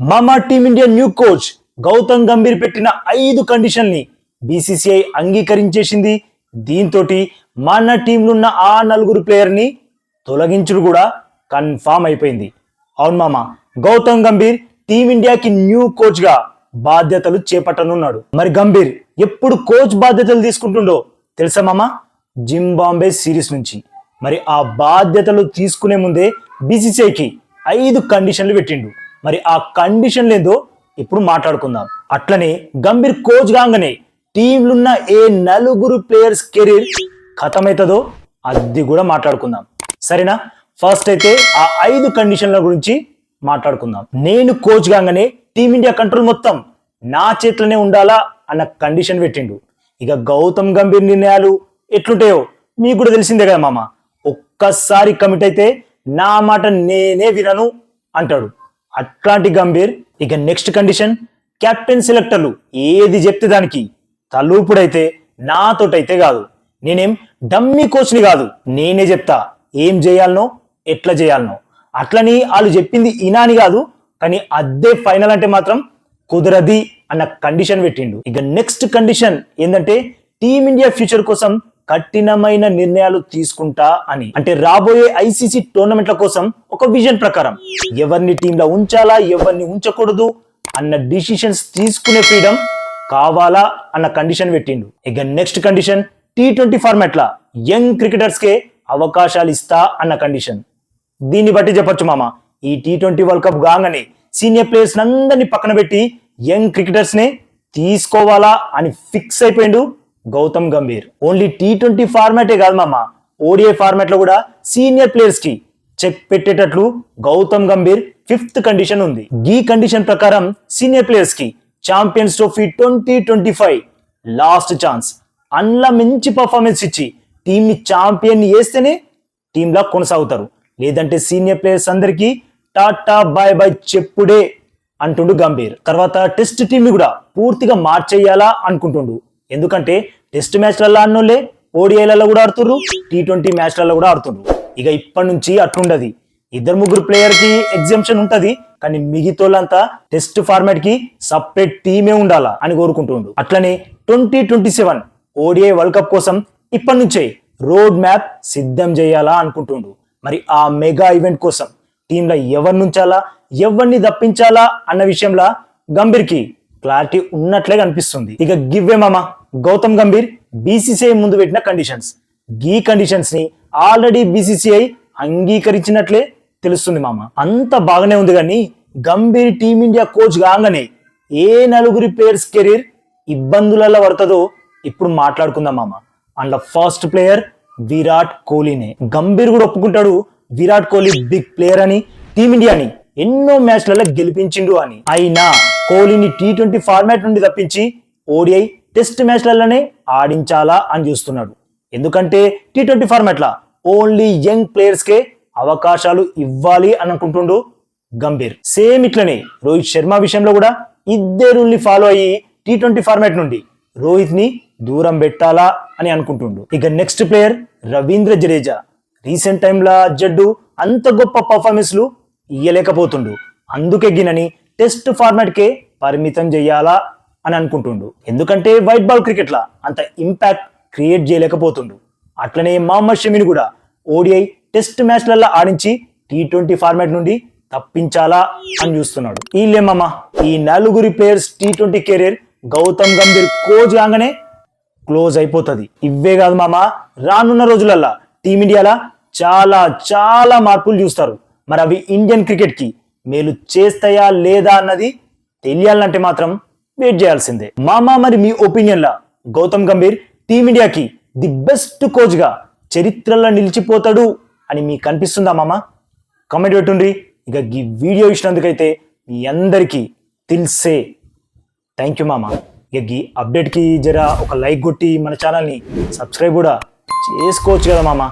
మామా team India new coach Gautam Gambhir పెట్టిన ఐదు కండిషన్ని బీసీసీఐ అంగీకరించేసింది. దీంతో మన టీంలున్న ఆ నలుగురు ప్లేయర్ని తొలగించుడు కూడా కన్ఫామ్ అయిపోయింది. అవును మామ గౌతమ్ గంభీర్ టీమిండియాకి న్యూ కోచ్గా బాధ్యతలు చేపట్టనున్నాడు. మరి గంభీర్ ఎప్పుడు కోచ్ బాధ్యతలు తీసుకుంటుండో తెలుసా మామ? జింబాంబే సిరీస్ నుంచి. మరి ఆ బాధ్యతలు తీసుకునే ముందే బీసీసీఐకి ఐదు కండిషన్లు పెట్టిండు. మరి ఆ కండిషన్ ఏందో ఇప్పుడు మాట్లాడుకుందాం. అట్లనే గంభీర్ కోచ్ కాగానే టీంలున్న ఏ నలుగురు ప్లేయర్స్ కెరీర్ ఖతమవుతుందో అది కూడా మాట్లాడుకుందాం. సరేనా? ఫస్ట్ అయితే ఆ ఐదు కండిషన్ల గురించి మాట్లాడుకుందాం. నేను కోచ్ కాగానే టీమిండియా కంట్రోల్ మొత్తం నా చేతిలోనే ఉండాలా అన్న కండిషన్ పెట్టిండు. ఇక గౌతమ్ గంభీర్ నిర్ణయాలు ఎట్లుంటాయో మీకు కూడా తెలిసిందే కదా మామ. ఒక్కసారి కమిట్ అయితే నా మాట నేనే వినను అంటాడు. అట్లాంటి గంభీర్ ఇక నెక్స్ట్ కండిషన్ కెప్టెన్ సెలెక్టర్లు ఏది చెప్తే దానికి తలూపుడైతే నాతోటైతే కాదు. నేనేం డమ్మీ కోచ్ని కాదు నేనే చెప్తా. ఏం చేయాలనో ఎట్లా చేయాలనో. అట్లని వాళ్ళు చెప్పింది ఇనాని కాదు కానీ అదే ఫైనల్ అంటే మాత్రం కుదరది అన్న కండిషన్ పెట్టిండు. ఇక నెక్స్ట్ కండిషన్ ఏంటంటే టీమిండియా ఫ్యూచర్ కోసం కఠినమైన నిర్ణయాలు తీసుకుంటా అని. అంటే రాబోయే ఐసీసీ టోర్నమెంట్ల కోసం ఒక విజన్ ప్రకారం. ఎవరిని టీంలో ఉంచాలా ఎవరిని ఉంచకూడదు అన్న డిసిషన్స్ తీసుకునే ఫ్రీడమ్ కావాలా అన్న కండిషన్ పెట్టిండు. ఇక నెక్స్ట్ కండిషన్ టీ ట్వంటీ ఫార్మాట్ల యంగ్ క్రికెటర్స్ కే అవకాశాలు ఇస్తా అన్న కండిషన్. దీన్ని బట్టి చెప్పొచ్చు మామ ఈ టీ ట్వంటీ వరల్డ్ కప్ కాగానే సీనియర్ ప్లేయర్స్ అందరినీ పక్కన పెట్టి యంగ్ క్రికెటర్స్ నే తీసుకోవాలా అని fix అయిపోయిండు Gautam Gambhir. Only T twenty ఫార్మాటే కాదు మామ. ఓడిఐ ఫార్మాట్లో కూడా సీనియర్ ప్లేయర్స్కి చెక్ పెట్టేటట్లు గౌతమ్ గంభీర్ ఫిఫ్త్ కండిషన్ ఉంది. ఈ కండిషన్ ప్రకారం senior ప్లేయర్స్కి champions trophy twenty twenty five last chance అన్లా మంచి పర్ఫార్మెన్స్ ఇచ్చి టీమ్ని ఛాంపియన్ చేస్తేనే టీంలా కొనసాగుతారు. లేదంటే సీనియర్ ప్లేయర్స్ అందరికీ టాటా బాయ్ బాయ్ చెప్పుడే అంటుండు గంభీర్. తర్వాత టెస్ట్ టీంని కూడా పూర్తిగా మార్చేయాలా అనుకుంటుండు. ఎందుకంటే టెస్ట్ మ్యాచ్లలో ఆడినోళ్ళే ఓడిఐలలో కూడా ఆడుతుర్రు టీ ట్వంటీ మ్యాచ్లలో కూడా ఆడుతుండ్రు. ఇక ఇప్పటి నుంచి అట్లుండది. ఇద్దరు ముగ్గురు ప్లేయర్కి ఎగ్జామ్షన్ కానీ మిగతోళ్ళంతా టెస్ట్ ఫార్మాట్కి సపరేట్ టీమే ఉండాలా అని కోరుకుంటుండు అట్లనే twenty twenty seven ODI world cup కోసం ఇప్పటి నుంచే రోడ్ మ్యాప్ సిద్ధం చేయాలా అనుకుంటుండు మరి ఆ మెగా ఈవెంట్ కోసం టీంలో ఎవరినుంచాలా ఎవరిని తప్పించాలా అన్న విషయంలో గంభీర్కి క్లారిటీ ఉన్నట్లే కనిపిస్తుంది. ఇక గివ్వే మామ గౌతమ్ గంభీర్ బీసీసీఐ ముందు పెట్టిన కండిషన్స్ గీ కండిషన్స్ని ఆల్రెడీ బీసీసీఐ అంగీకరించినట్లే తెలుస్తుంది మామ. అంత బాగానే ఉంది కానీ గంభీర్ టీమిండియా కోచ్ కాగానే ఏ నలుగురి ప్లేయర్స్ కెరీర్ ఇబ్బందులలో పడుతుందో ఇప్పుడు మాట్లాడుకుందాం మామ. అండ్ ఫస్ట్ ప్లేయర్ విరాట్ కోహ్లీనే. గంభీర్ కూడా ఒప్పుకుంటాడు. విరాట్ కోహ్లీ బిగ్ ప్లేయర్ అని టీమిండియాని ఎన్నో మ్యాచ్లలో గెలిపించిండు అని. అయినా కోహ్లీని టీ ట్వంటీ ఫార్మాట్ నుండి తప్పించి ఓడిఐ టెస్ట్ మ్యాచ్లలోనే ఆడించాలా అని చూస్తున్నాడు. ఎందుకంటే టీ ట్వంటీ ఫార్మాట్ల ఓన్లీ యంగ్ ప్లేయర్స్కే అవకాశాలు ఇవ్వాలి అని అనుకుంటుండు గంభీర్. సేమ్ ఇట్లనే రోహిత్ శర్మ విషయంలో కూడా ఇద్దే రూల్ని ఫాలో అయ్యి టీ ట్వంటీ ఫార్మాట్ నుండి రోహిత్ని దూరం పెట్టాలా అని అనుకుంటుండు. ఇక next player Ravindra Jadeja. Recent టైంలో జడ్డు అంత గొప్ప పర్ఫార్మెన్స్లు ఇయ్యలేకపోతుండు. అందుకే గినని టెస్ట్ ఫార్మాట్కే పరిమితం చేయాలా అని అనుకుంటుండు. ఎందుకంటే వైట్ బాల్ క్రికెట్లా అంత ఇంపాక్ట్ క్రియేట్ చేయలేకపోతుండు. అట్లనే మహమ్మద్ షమీని కూడా ఓడిఐ టెస్ట్ మ్యాచ్లలో ఆడించి టీ ట్వంటీ ఫార్మాట్ నుండి తప్పించాలా అని చూస్తున్నాడు. వీళ్ళేమమ్మ ఈ నలుగురి players T twenty career Gautam Gambhir coach కాగానే క్లోజ్ అయిపోతుంది. ఇవే కాదు మామ రానున్న రోజులల్లా టీమిండియాలో చాలా చాలా మార్పులు చూస్తారు. మరి అవి ఇండియన్ క్రికెట్కి మేలు చేస్తాయా లేదా అన్నది తెలియాలంటే మాత్రం వెయిట్ చేయాల్సిందే. మామ మరి మీ ఒపీనియన్లా గౌతమ్ గంభీర్ టీమిండియాకి ది బెస్ట్ కోచ్గా చరిత్రలో నిలిచిపోతాడు అని మీకు కనిపిస్తుందా మామ? కామెంట్ పెట్టుండ్రి ఇక ఈ వీడియో ఇచ్చినందుకైతే మీ అందరికీ తెలిసే. థ్యాంక్ యూ మామ. ఇక ఈ అప్డేట్కి జర ఒక లైక్ కొట్టి మన ఛానల్ని సబ్స్క్రైబ్ కూడా చేసుకోవచ్చు కదా మామ?